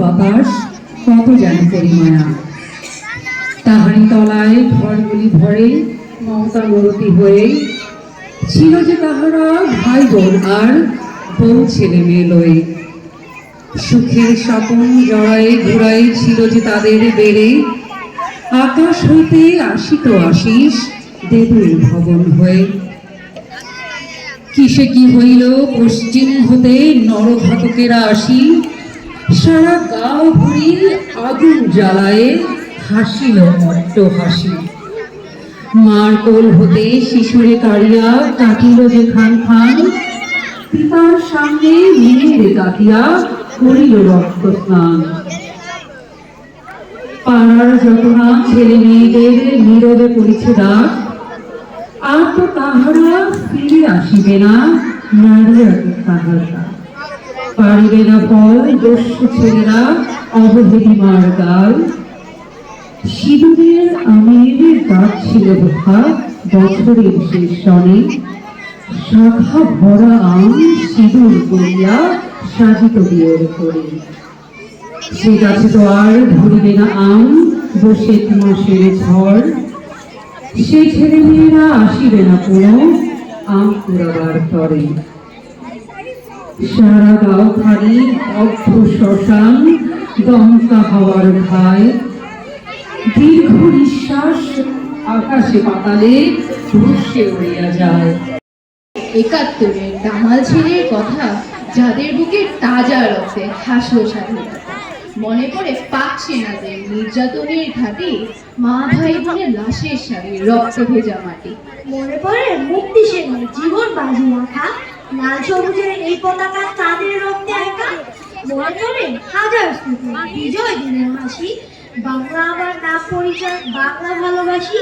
বাতাস, কত যেন পরিমায়া তাহারি তলায় ঘরগুলি ভরে, মমতা মূরতি হয়ে ছিল যে তাহারা ভাই বোন আর বউ ছেলে মেয়ে লয়ে। সুখের স্বপন জড়ায়ে ঘুরাই ছিল যে তাদের বেড়ে। আকাশ হইতে আসিত আশিস দেবের ভবন হয়ে। কিসে কি হইল, পশ্চিম হতে নরঘাতকেরা আসি সারা গাঁও ভুরি আগুন জ্বালায়ে হাসিল অট্ট হাসি। মার কোল হতে শিশুরে কাড়িয়া কাটিল যে খান খান, পিতার সামনে মেয়েরে কাটিয়া করিল রক্ত স্নান। পাড়ার যত না ছেলে মেয়েদের নীরবে পড়েছে ডাক আর তো তাহারা ফিরে আসিবে না নারী তাহারা পারিবে না ফল দস্যু ছেলেরা অবহেলি মার গাল। সিঁদুরের আমের গাছ ছিল বোধা বছরের শেষ শাখা ভরা আম সিঁদুর করিয়া সাজিত বিয়ের করে। সে গাছে তো আর ধরিবে না আম বসে মাসের ঝড়। সেই ছেলে মেয়েরা আসিবে না কোনো, আম কুড়াবার তরে সারা দমকা হওয়ার ভাই দীর্ঘ নিঃশ্বাস আকাশে পাতালে উড়িয়া যায় একাত্তরের দামাল ছেলের কথা যাদের বুকে তাজা রক্তে হাসলো স্বাধীনতা মনে পড়ে পাক সেনাদের নির্যাতনের ঘাটি মা ভাই বোনের লাশের সারি রক্ত ভেজা মাটি মনে পড়ে মুক্তি সেনের জীবন বাজি রাখা লাল সবুজের এই পতাকা তাদের রক্তে একা পড়ে হাজার বিজয় দিনের হাসি বাংলা আমার নাম পরিচয়, বাংলা ভালোবাসি।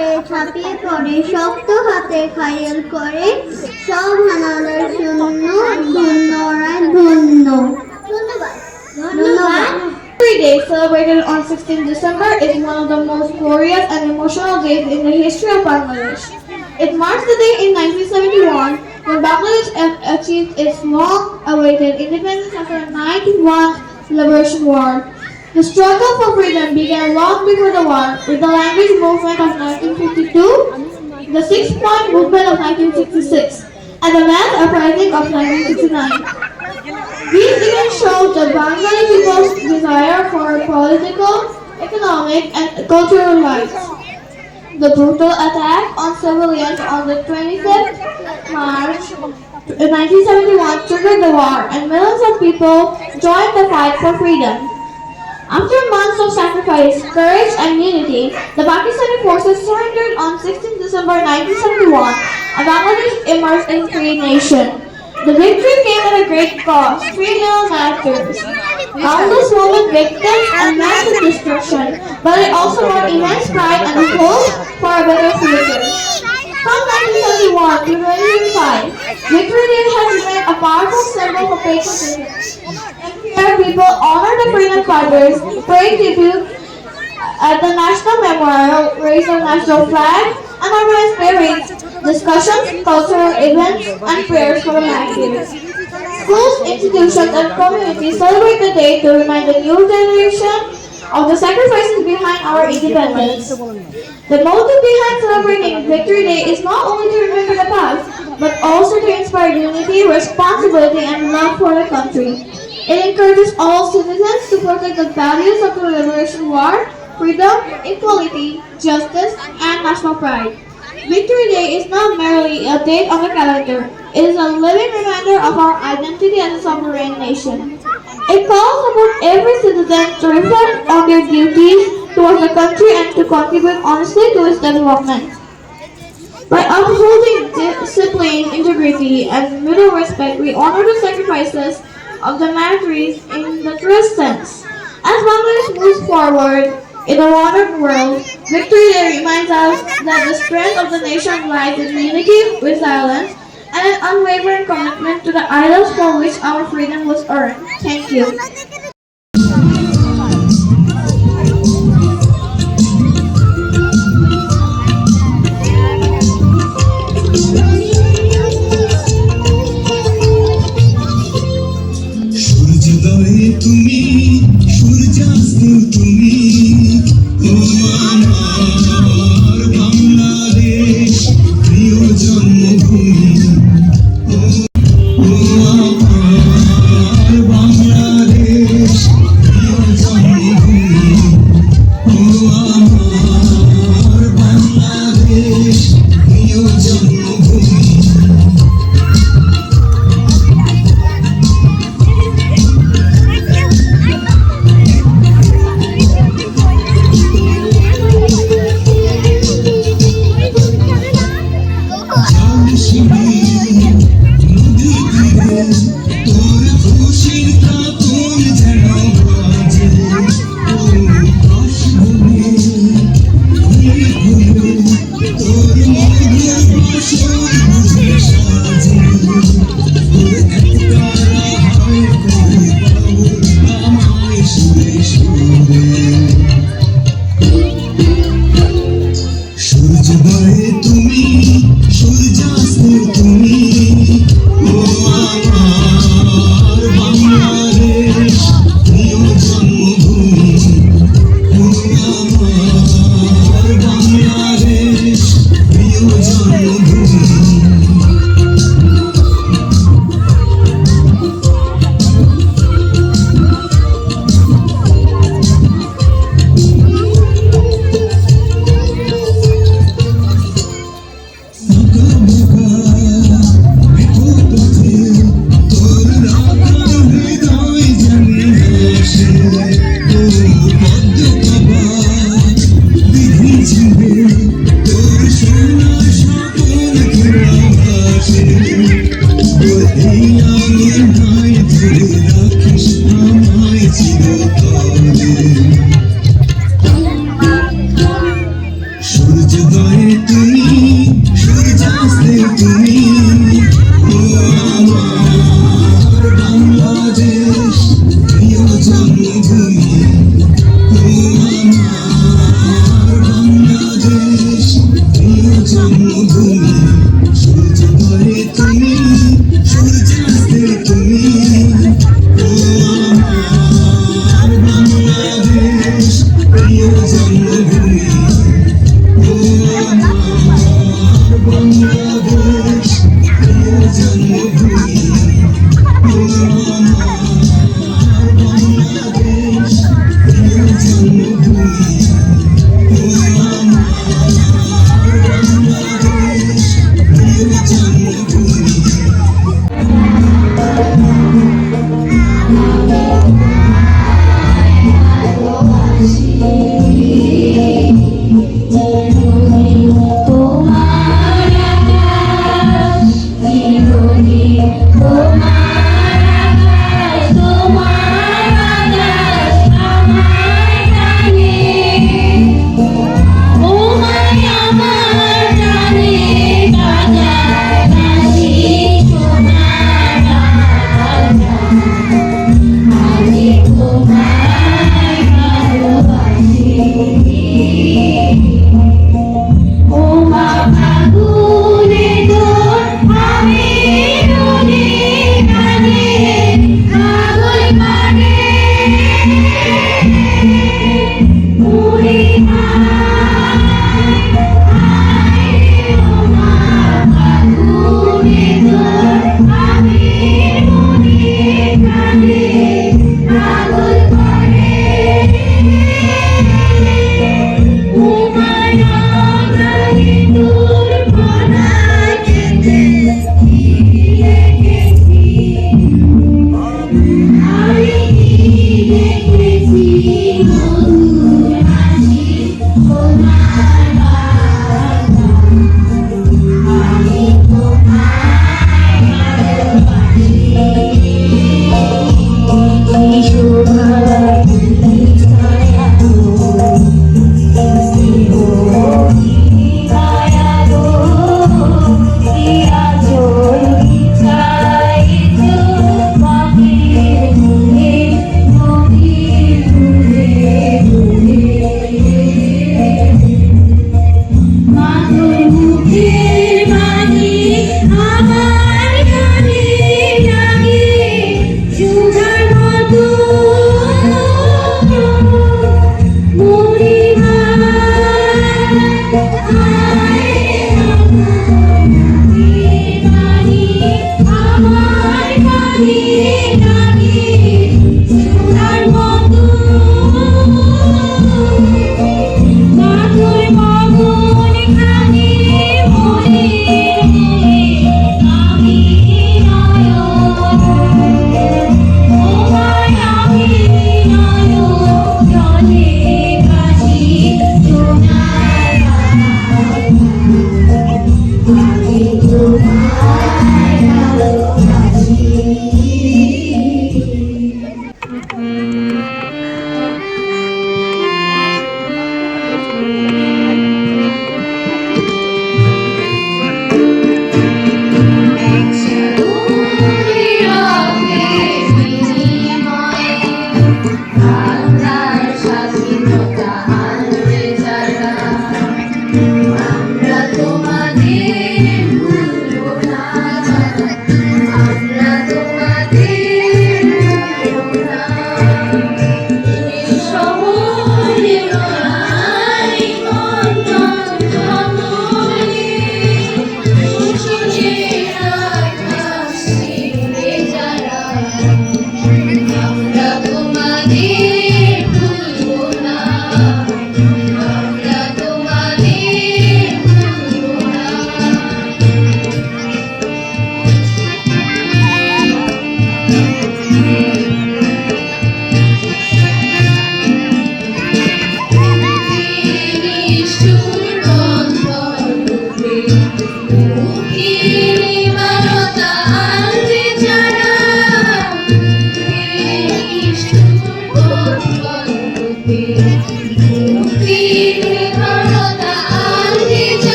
দেশের তরে ছাপিয়ে পড়ে শক্ত হাতে খায়াল করে সব হানাদার শূন্য ধন্যরায় ধন্য ধন্যবাদ ধন্যবাদ Every day celebrated on 16 December is one of the most glorious and emotional days in the history of Bangladesh. It marks the day in 1971 when Bangladesh a- achieved its long-awaited independence after a 91 liberation war. The struggle for freedom began long before the war with the language movement of 1952, the Six-Point Movement of 1966, and the Land Uprising of 1969. These events showed the Bengali people's desire for political, economic, and cultural rights. The brutal attack on civilians on the 25th March 1971 triggered the war, and millions of people joined the fight for freedom. After months of sacrifice, courage, and unity, the Pakistani forces surrendered on 16 December 1971, and Bangladesh emerged a free nation. The victory came at a great cost, 3 million martyrs, countless women victims, and massive destruction, but it also brought immense pride and hope for a better future. From 1971 to 2025, Victory Day has remained a powerful symbol for patriotism. People honor the freedom fighters, pay tribute at the National Memorial, raise the national flag, and organize parades, discussions, cultural events, and prayers for the martyrs. Schools, institutions, and communities celebrate the day to remind the new generation of the sacrifices behind our independence. The motive behind celebrating Victory Day is not only to remember the past, but also to inspire unity, responsibility, and love for the country. It encourages all citizens to protect the values of the Liberation War, freedom, equality, justice, and national pride. Victory Day is not merely a date on the calendar, it is a living reminder of our identity as a sovereign nation. It calls upon every citizen to reflect on their duties towards the country and to contribute honestly to its development. By upholding discipline, integrity, and mutual respect, we honor the sacrifices of the martyrs in the sense. As Bangladesh moves forward in a modern world, Victory Day reminds us that the strength of the nation lies in unity, resilience, and an unwavering commitment to the ideals for which our freedom was earned. Thank you. to me. প্রিয় Oh my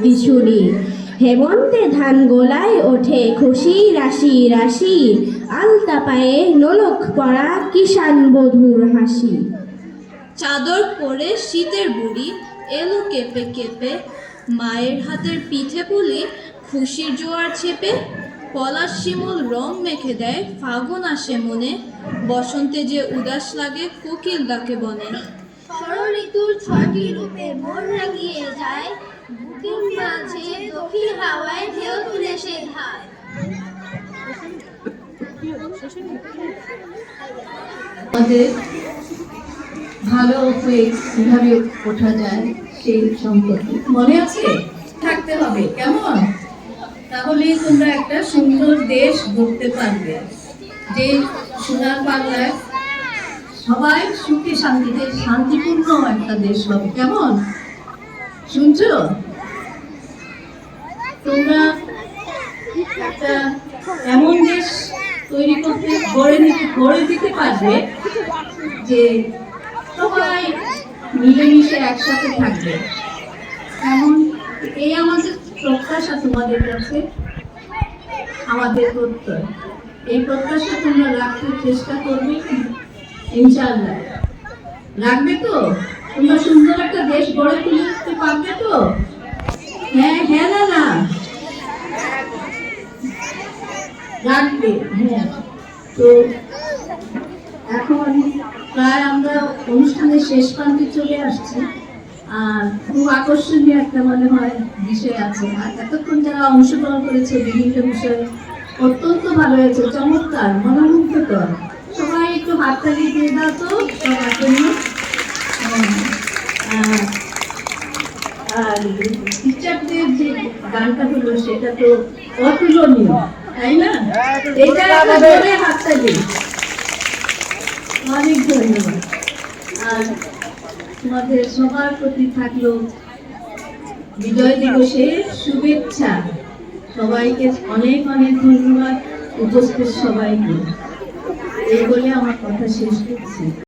ঢাকের বাদ্যি ছুরি হেমন্তে ধান গোলায় ওঠে খুশি, রাশি রাশি। আলতা পায়ে নোলক পড়া কিষান বধুর হাসি। চাদর পরে শীতের বুড়ি, এলো কেঁপে কেঁপে। মায়ের হাতের পিঠে পুলি, খুশির জোয়ার চেপে পলাশ শিমুল রং মেখে দেয়, ফাগুন আসে মনে। বসন্তে যে উদাস লাগে, কোকিল ডাকে বনে। ষড় ঋতুর ছয়টি রূপে মন রাঙিয়ে যায়। বুকের মাঝে দক্ষিণ হাওয়ায় ঢেউ তুলে সে ভালো কীভাবে ওঠা যায় সেই সম্পর্কে মনে আছে? থাকতে হবে, কেমন? তাহলে তোমরা একটা সুন্দর দেশ গড়তে পারবে, যে সোনার বাংলায় সবাই সুখে শান্তিতে শান্তিপূর্ণ একটা দেশ হবে, কেমন? শুনছো? তোমরা একটা এমন দেশ তৈরি করতে, গড়ে নিতে, গড়ে দিতে পারবে যে সবাই মিলেমিশে একসাথে থাকবে। এমন এই আমাদের প্রত্যাশা তোমাদের কাছে, আমাদের প্রত্যয়। এই প্রত্যাশা তোমরা রাখতে চেষ্টা করবে কি? ইনশাআল্লাহ। রাখবে তো? তোমরা সুন্দর একটা দেশ গড়ে তুলতে পারবে তো? হ্যাঁ হ্যাঁ না রাখবে হ্যাঁ। তো এখন প্রায় আমরা অনুষ্ঠানের শেষ প্রান্তে চলে আসছি। আর খুব আকর্ষণীয় একটা মনে হয় বিষয় আছে। আর এতক্ষণ যারা অংশগ্রহণ করেছে বিভিন্ন বিষয়ে অত্যন্ত ভালো হয়েছে চমৎকার মনোমুগ্ধকর। সবাই একটু হাততালি দিয়ে দাও তো সবার জন্য। হ্যাঁ, আর টিচারদের যে গানটা হলো সেটা তো অতুলনীয় তাই না? এটা একটা জোরে হাততালি অনেক ধন্যবাদ। আর তোমাদের সবার প্রতি থাকল বিজয় দিবসের শুভেচ্ছা। সবাইকে অনেক অনেক ধন্যবাদ। উপস্থিত সবাইকে। এই বলে আমার কথা শেষ করছি।